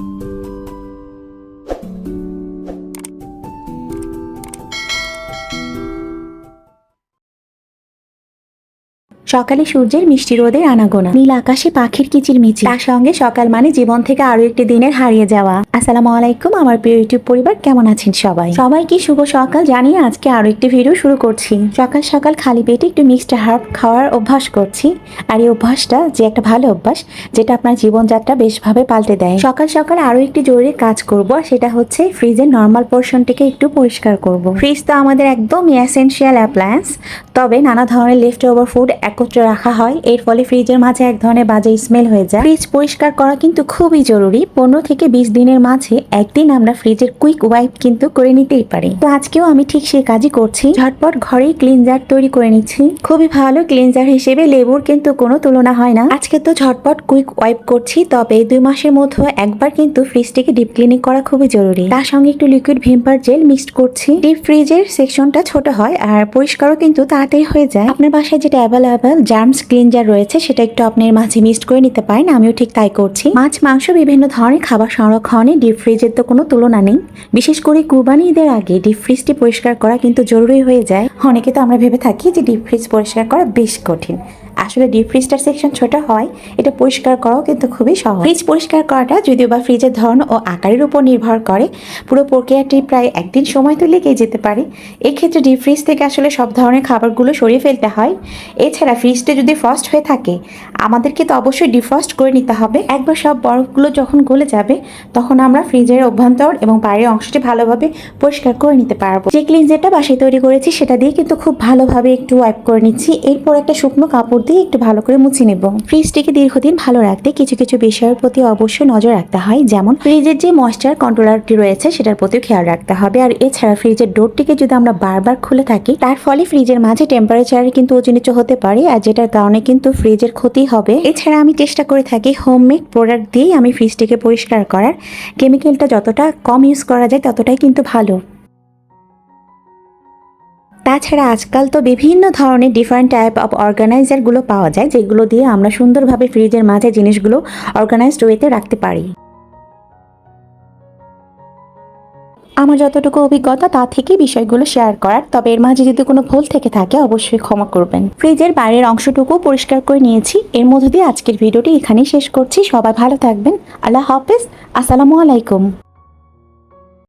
you সকালে সূর্যের মিষ্টি রোদের আনাগোনা। নীল আকাশে পাখির কিচিরমিচির তার সঙ্গে সকাল মানে জীবন থেকে আরও একটি দিনের হারিয়ে যাওয়া। আসসালামু আলাইকুম, আমার প্রিয় ইউটিউব পরিবার, কেমন আছেন সবাই? সবাইকে শুভ সকাল, জানিয়ে আজকে আরও একটি ভিডিও শুরু করছি। সকাল সকাল খালি পেটে একটু মিক্সড হার্ব খাওয়ার অভ্যাস করছি। আর এই অভ্যাসটা যে একটা ভালো অভ্যাস, যেটা আপনার জীবনযাত্রা বেশভাবে পাল্টে দেয়। সকাল সকাল আরও একটি জরুরি কাজ করব, সেটা হচ্ছে ফ্রিজের নর্মাল পোর্শনটিকে একটু পরিষ্কার করব। ফ্রিজ তো আমাদের একদম এসেনশিয়াল অ্যাপ্লায়েন্স তবে নানা ধরনের লেফট ওভার ফুড একত্রে রাখা হয়। এর ফলে ফ্রিজের মাঝে এক ধরনের বাজে স্মেল হয়ে যায়। ফ্রিজ পরিষ্কার করা কিন্তু খুবই জরুরি। পনেরো থেকে বিশ দিনের মাঝে একদিন আমরা ফ্রিজের কুইক ওয়াইপ কিন্তু করে নিতেই পারি। তো আজকেও আমি ঠিক সেই কাজই করছি। ঝটপট ঘরেই ক্লিনজার তৈরি করে নিচ্ছি। খুবই ভালো ক্লিনজার হিসেবে লেবুর কিন্তু কোনো তুলনা হয় না। আজকে তো ঝটপট কুইক ওয়াইপ করছি, তবে এই দুই মাসের মধ্যে একবার কিন্তু ফ্রিজটিকে ডিপ ক্লিনিং করা খুবই জরুরি। তার সঙ্গে একটু লিকুইড ভিম্পার জেল মিক্সড করছি। ডিপ ফ্রিজের সেকশনটা ছোট হয় আর পরিষ্কারও কিন্তু তাড়াতাড়ি হয়ে যায়। আপনার বাসায় যেটা অ্যাভেলেবেল জার্মস ক্লিনজার রয়েছে, সেটা একটু আপনার মাঝে মিক্সড করে নিতে পারেন, আমিও ঠিক তাই করছি। মাছ, মাংস বিভিন্ন ধরনের খাবার সংরক্ষণে ডিপ ফ্রিজের তো কোনো তুলনা নেই। বিশেষ করে কুরবানি ঈদের আগে ডিপ ফ্রিজটি পরিষ্কার করা কিন্তু জরুরি হয়ে যায়। অনেকে তো আমরা ভেবে থাকি যে ডিপ ফ্রিজ পরিষ্কার করা বেশ কঠিন। আসলে ডিপ ফ্রিজটার সেকশন ছোট হয়, এটা পরিষ্কার করাও কিন্তু খুবই সহজ। ফ্রিজ পরিষ্কার করাটা যদিও বা ফ্রিজের ধরন ও আকারের উপর নির্ভর করে, পুরো প্রক্রিয়াটি প্রায় একদিন সময় তো লেগে যেতে পারে। এক্ষেত্রে ডিপ ফ্রিজ থেকে আসলে সব ধরনের খাবারগুলো সরিয়ে ফেলতে হয়। এছাড়া ফ্রিজটা যদি ফ্রস্ট হয়ে থাকে, আমাদেরকে তো অবশ্যই ডিফ্রস্ট করে নিতে হবে। একবার সব বরফগুলো যখন গলে যাবে, তখন আমরা ফ্রিজের অভ্যন্তর এবং বাইরের অংশটি ভালোভাবে পরিষ্কার করে নিতে পারব। যে ক্লিনজারটা বাসায় তৈরি করেছি, সেটা দিয়ে কিন্তু খুব ভালোভাবে একটু ওয়াইপ করে নিচ্ছি। এরপর একটা শুকনো কাপড় দিয়ে একটু ভালো করে মুছে নেব। ফ্রিজটিকে দীর্ঘদিন ভালো রাখতে কিছু কিছু বিষয়ের প্রতি অবশ্যই নজর রাখতে হয়, যেমন ফ্রিজের যে ময়েশ্চার কন্ট্রোলারটি রয়েছে, সেটার প্রতিও খেয়াল রাখতে হবে। আর এছাড়া ফ্রিজের ডোরটিকে যদি আমরা বারবার খুলে থাকি, তার ফলে ফ্রিজের মাঝে টেম্পারেচার কিন্তু উঁচু হতে পারে, আর যেটার কারণে কিন্তু ফ্রিজের ক্ষতি হবে। এছাড়া আমি চেষ্টা করে থাকি হোমমেড প্রোডাক্ট দিয়েই আমি ফ্রিজটিকে পরিষ্কার করার। কেমিক্যালটা যতটা কম ইউজ করা যায়, ততটাই কিন্তু ভালো। তাছাড়া আজকাল তো বিভিন্ন ধরনের ডিফারেন্ট টাইপ অফ অর্গানাইজারগুলো পাওয়া যায়, যেগুলো দিয়ে আমরা সুন্দরভাবে ফ্রিজের মাঝে জিনিসগুলো অর্গানাইজড ওয়েতে রাখতে পারি। আমার যতটুকু অভিজ্ঞতা, তা থেকেই বিষয়গুলো শেয়ার করার, তবে এর মাঝে যদি কোনো ভুল থেকে থাকে, অবশ্যই ক্ষমা করবেন। ফ্রিজের বাইরের অংশটুকু পরিষ্কার করে নিয়েছি। এর মধ্যে দিয়ে আজকের ভিডিওটি এখানেই শেষ করছি। সবাই ভালো থাকবেন। আল্লাহ হাফেজ। আসসালামু আলাইকুম।